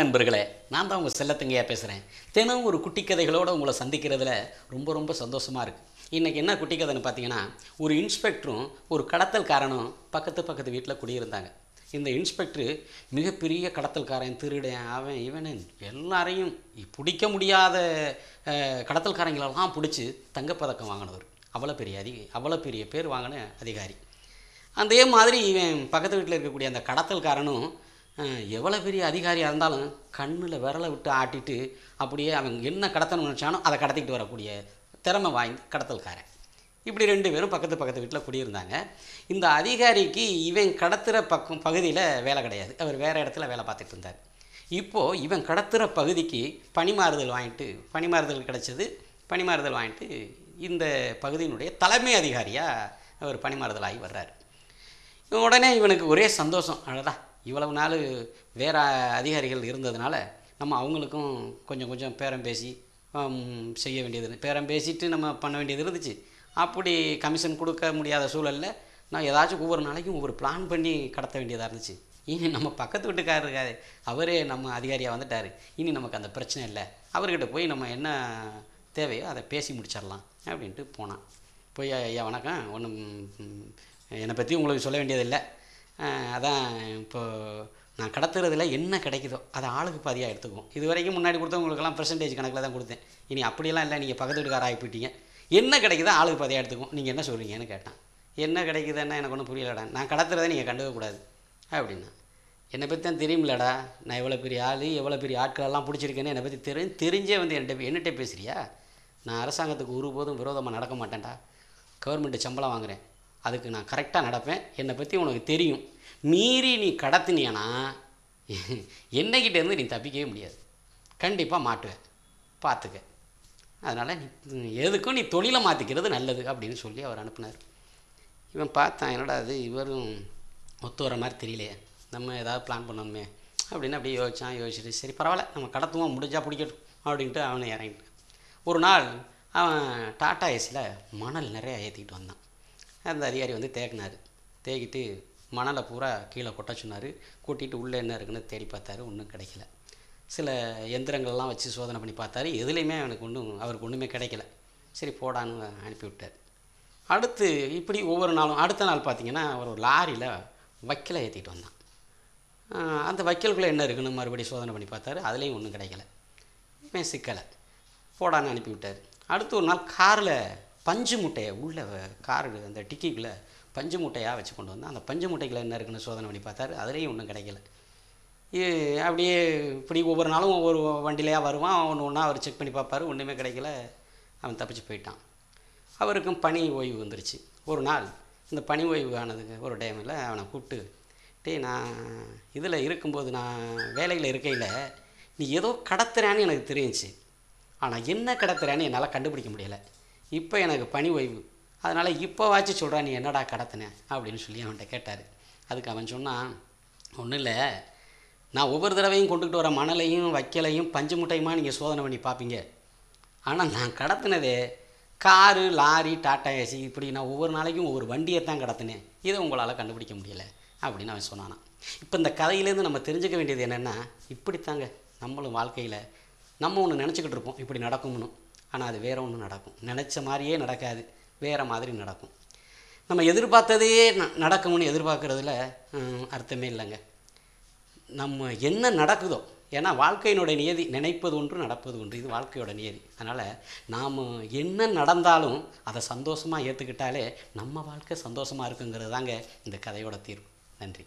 நண்பர்களே நான் தான் உங்கள் செல்லத்தங்கையாக பேசுகிறேன் தினம் ஒரு குட்டி கதைகளோடு உங்களை சந்திக்கிறதுல ரொம்ப ரொம்ப சந்தோஷமாக இருக்குது இன்றைக்கி என்ன குட்டி கதைன்னு பார்த்தீங்கன்னா ஒரு இன்ஸ்பெக்டரும் ஒரு கடத்தல்காரனும் பக்கத்து பக்கத்து வீட்டில் குடியிருந்தாங்க. இந்த இன்ஸ்பெக்டரு மிகப்பெரிய கடத்தல்காரன் திருடன் அவன் இவனு எல்லாரையும் பிடிக்க முடியாத கடத்தல்காரங்களெல்லாம் பிடிச்சி தங்கப்பதக்கம் வாங்கினவர். அவ்வளோ பெரிய அதிக அவ்வளோ பெரிய பேர் வாங்கின அதிகாரி. அதே மாதிரி இவன் பக்கத்து வீட்டில் இருக்கக்கூடிய அந்த கடத்தல்காரனும் எவ்வளோ பெரிய அதிகாரியாக இருந்தாலும் கண்ணில் விரலை விட்டு ஆட்டிட்டு அப்படியே அவன் என்ன கடத்தணும்னு நினச்சானோ அதை கடத்திக்கிட்டு வரக்கூடிய திறமை வாய்ந்து கடத்தல்காரன். இப்படி ரெண்டு பேரும் பக்கத்து பக்கத்து வீட்டில் குடியிருந்தாங்க. இந்த அதிகாரிக்கு இவன் கடத்துகிற பக்கம் பகுதியில் வேலை கிடையாது. அவர் வேறு இடத்துல வேலை பார்த்துட்டு இருந்தார். இப்போது இவன் கடத்துகிற பகுதிக்கு பணிமாறுதல் வாங்கிட்டு பணிமாறுதல் கிடச்சது. பணிமாறுதல் வாங்கிட்டு இந்த பகுதியினுடைய தலைமை அதிகாரியாக அவர் பணிமாறுதல் ஆகி வர்றார். உடனே இவனுக்கு ஒரே சந்தோஷம். அழடா இவ்வளவு நாள் வேறு அதிகாரிகள் இருந்ததுனால நம்ம அவங்களுக்கும் கொஞ்சம் கொஞ்சம் பேரம் பேசி செய்ய வேண்டியது பேரம் பேசிட்டு நம்ம பண்ண வேண்டியது இருந்துச்சு. அப்படி கமிஷன் கொடுக்க முடியாத சூழலில் நான் ஏதாச்சும் ஒவ்வொரு நாளைக்கும் ஒவ்வொரு பிளான் பண்ணி கடத்த வேண்டியதாக இருந்துச்சு. இனி நம்ம பக்கத்து வீட்டுக்காரர் இருக்காரு. அவரே நம்ம அதிகாரியாக வந்துட்டார். இனி நமக்கு அந்த பிரச்சனை இல்லை. அவர்கிட்ட போய் நம்ம என்ன தேவையோ அதை பேசி முடிச்சிடலாம் அப்படின்ட்டு போனான். போய் ஐயா வணக்கம். ஒன்றும் என்னை பற்றி உங்களுக்கு சொல்ல வேண்டியதில்லை அதான் இப்போது நான் கடத்துறதுல என்ன கிடைக்குதோ அதை ஆளுக்கு பாதியாக எடுத்துக்குவோம். இது வரைக்கும் முன்னாடி கொடுத்தவங்களுக்கெல்லாம் பர்சன்டேஜ் கணக்கில் தான் கொடுத்தேன். இனி அப்படியெல்லாம் இல்லை நீங்கள் பக்கத்து வீட்டுக்காரர் ஆகி போயிட்டீங்க. என்ன கிடைக்குதோ ஆளுக்கு பாதியாக எடுத்துக்குவோம். நீங்கள் என்ன சொல்கிறீங்கன்னு கேட்டான். என்ன கிடைக்குதுன்னா எனக்கு ஒன்றும் புரியலடா. நான் கடத்துறதை நீங்கள் கண்டுக்க கூடாது. அப்படின்னா என்னை பற்றி தான் தெரியுமில்லடா. நான் எவ்வளோ பெரிய ஆள் எவ்வளோ பெரிய ஆட்களெல்லாம் பிடிச்சிருக்கேன்னு என்னை பற்றி தெரி தெரிஞ்சே வந்து என்கிட்ட என்னகிட்ட பேசுகிறியா நான் அரசாங்கத்துக்கு ஒருபோதும் விரோதமாக நடக்க மாட்டேன்டா. கவர்மெண்ட்டு சம்பளம் வாங்குறேன். அதுக்கு நான் கரெக்டாக நடப்பேன். என்னை பற்றி உனக்கு தெரியும். மீறி நீ கடத்தினியனா? என்னைக்கிட்டேருந்து நீ தப்பிக்கவே முடியாது. கண்டிப்பாக மாட்டுவேன். பார்த்துக்க அதனால் நீ எதுக்கும் நீ தொழிலை மாற்றிக்கிறது நல்லது அப்படின்னு சொல்லி அவர் அனுப்புனார். இவன் பார்த்தான் என்னடா அது இவரும் ஒத்து வர மாதிரி தெரியலையே. நம்ம ஏதாவது பிளான் பண்ணணுமே. அப்படின்னு அப்படியே யோசிச்சான் யோசிச்சுட்டு சரி பரவாயில்ல நம்ம கடத்துவோம் முடிஞ்சா பிடிக்கட்டும் அப்படின்ட்டு அவனை இறங்கிட்டான். ஒரு நாள் அவன் டாட்டா ஏசியில் மணல் நிறையா ஏற்றிக்கிட்டு வந்தான். அந்த அதிகாரி வந்து தேக்கினார். தேக்கிட்டு மணலை பூரா கீழே கொட்ட சொன்னார். கூட்டிகிட்டு உள்ளே என்ன இருக்குன்னு தேடி பார்த்தாரு. ஒன்றும் கிடைக்கல. சில எந்திரங்கள்லாம் வச்சு சோதனை பண்ணி பார்த்தாரு. எதுலேயுமே அவனுக்கு ஒன்றும் அவருக்கு ஒன்றுமே கிடைக்கல. சரி போடான்னு அனுப்பிவிட்டார் அடுத்து இப்படி ஒவ்வொரு நாளும் அடுத்த நாள் பார்த்தீங்கன்னா அவர் ஒரு லாரியில் வக்கீலை ஏற்றிட்டு வந்தான். அந்த வக்கீலுக்குள்ளே என்ன இருக்குன்னு மறுபடியும் சோதனை பண்ணி பார்த்தாரு. அதுலேயும் ஒன்றும் கிடைக்கல. இவன் சிக்கலை. போடான்னு அனுப்பிவிட்டார் அடுத்து ஒரு நாள் காரில் பஞ்சு முட்டையை உள்ள காரு அந்த டிக்கிக்குள்ளே பஞ்சு முட்டையாக வச்சு கொண்டு வந்தான் அந்த பஞ்சு மூட்டைக்குள்ள என்ன இருக்குன்னு சோதனை பண்ணி பார்த்தாரு. அதுலேயும் ஒன்றும் கிடைக்கல. அப்படியே இப்படி ஒவ்வொரு நாளும் ஒவ்வொரு வண்டிலையாக வருவான். ஒன்று ஒன்றா அவர் செக் பண்ணி பார்ப்பார். ஒன்றுமே கிடைக்கல. அவன் தப்பிச்சு போயிட்டான். அவருக்கும் பணி ஓய்வு வந்துருச்சு. ஒரு நாள் இந்த பணி ஓய்வு ஆனதுக்கு ஒரு டைமில் அவனை கூப்பிட்டு டே நான் இதில் இருக்கும்போது நான் வேலையில் இருக்கையில் நீ ஏதோ கடத்துறான்னு எனக்கு தெரிஞ்சிச்சு. ஆனால் என்ன கடத்துறான்னு என்னால் கண்டுபிடிக்க முடியலை. இப்போ எனக்கு பணி ஓய்வு. அதனால் இப்போ வாச்சு சொல்கிறா நீ என்னடா கடத்தின? அப்படின்னு சொல்லி அவன்கிட்ட கேட்டார். அதுக்கு அவன் சொன்னான் ஒன்றும் இல்லை. நான் ஒவ்வொரு தடவையும் கொண்டுக்கிட்டு வர மணலையும் வைக்கலையும் பஞ்சு முட்டையுமா நீங்கள் சோதனை பண்ணி பார்ப்பீங்க ஆனால் நான் கடத்தினதே காரு லாரி டாட்டா ஏசி இப்படி நான் ஒவ்வொரு நாளைக்கும் ஒவ்வொரு வண்டியை தான் கடத்தினேன். இதை உங்களால் கண்டுபிடிக்க முடியல. அப்படின்னு அவன் சொன்னானான் இப்போ இந்த கதையிலேருந்து நம்ம தெரிஞ்சுக்க வேண்டியது என்னென்னா இப்படித்தாங்க நம்மளும் வாழ்க்கையில் நம்ம ஒன்று நினச்சிக்கிட்டு இருப்போம் இப்படி நடக்கும்னு. ஆனால் அது வேற ஒன்று நடக்கும். நினச்ச மாதிரியே நடக்காது. வேறு மாதிரி நடக்கும். நம்ம எதிர்பார்த்ததையே ந- நடக்கும்னு எதிர்பார்க்குறதுல அர்த்தமே இல்லைங்க. நம்ம என்ன நடக்குதோ ஏன்னா வாழ்க்கையினுடைய நியதி நினைப்பது ஒன்று நடப்பது ஒன்று இது வாழ்க்கையோட நியதி. அதனால் நாம் என்ன நடந்தாலும் அதை சந்தோஷமாக ஏற்றுக்கிட்டாலே நம்ம வாழ்க்கை சந்தோஷமாக இருக்குங்கிறது தாங்க இந்த கதையோட தீர்வு. நன்றி.